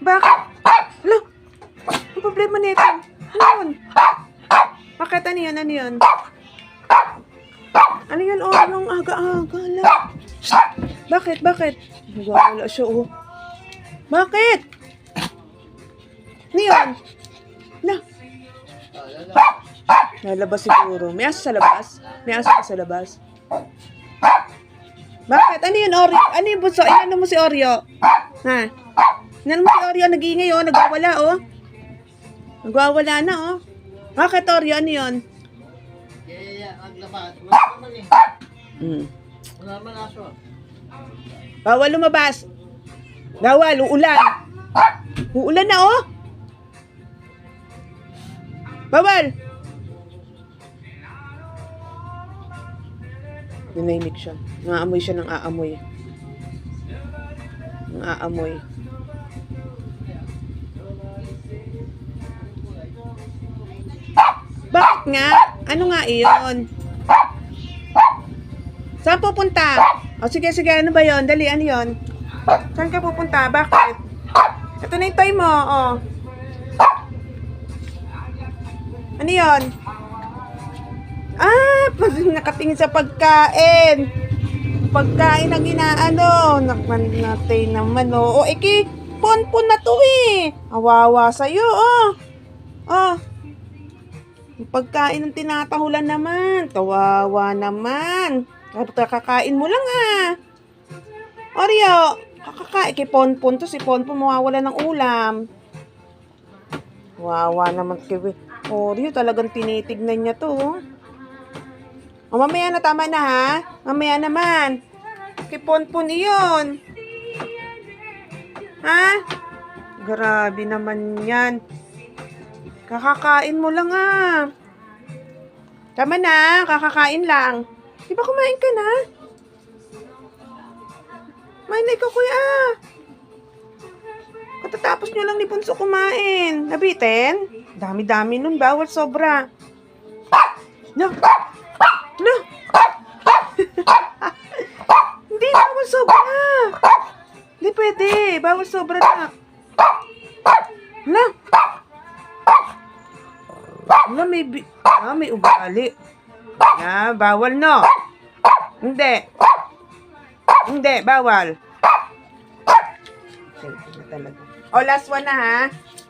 Bakit? Hala, ang problema nito. Ano yun? Bakit? Ano yun? Ano yun? Ano yun? Oh, anong aga-aga? Hala. Bakit? Bakit? Wala siya, oh. Bakit? Ano yun? Hala. Nalabas siguro. May aso sa labas? May aso sa labas? Bakit? Ano yun, Oreo? Ano yung bunso? Ano mo si Oreo? Ha? Ano mo si Oreo? Nag-iingay, oh. Nagwawala, oh. Nagwawala na, oh. Bakit, Oreo? Ano yun? Kaya naglabas. Wala naman eh. Hmm. Wala naman aso. Bawal lumabas. Bawal, uulan. Uulan na, oh. Bawal. Dinamic siya. Naamoy siya ng aamoy. Ng aamoy. Bakit nga? Ano nga iyon? Saan pupunta? O sige, sige, ano ba yon? Dali, ano yon? Saan ka pupunta? Bakit? Ito na yung toy mo, oh. Ano yon? Ah, nakatingin sa pagkain. Pagkain na ginaano. Nakman natin naman, oh. O, iki, pon-pon na to eh. Awawa sa'yo, oh. Oh. Pagkain ng tinatahulan naman. Kawawa naman. Kakakain mo lang ah. Oreo, kakakain. Kay Ponpon to. Si Ponpon mawawala ng ulam. Wawa naman kay Oreo. Talagang tinitignan niya to. oh. O mamaya na tama na ha. Mamaya naman. Kay Ponpon iyon. Ha? Grabe naman yan. Kakakain mo lang ah. Tama na, kakakain lang. Di ba kumain ka na? Kumain na ikaw, kuya. Katatapos nyo lang ni Punso kumain. Nabitin? Dami-dami nun, bawal sobra. No. No. Hindi, bawal sobra. Pwede, bawal sobra na. No. Wala, may, bi- ah, may ugali. Ah, bawal no. Hindi. Hindi, bawal. O, last one na ha.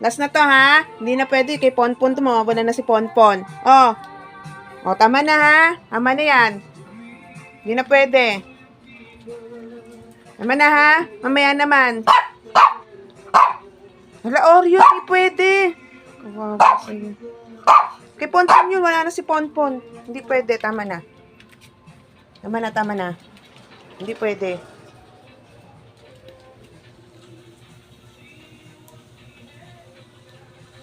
Last na to ha. Hindi na pwede. Kay Ponpon to, mawawala na si Ponpon. O. O, tama na ha. Tama na yan. Hindi na pwede. Tama na ha. Mamaya naman. Hala, Oreo, hindi pwede. Kawawa sa'yo. Kay Ponpon yun, wala na si Ponpon. Hindi pwede, tama na. Tama na, tama na. Hindi pwede.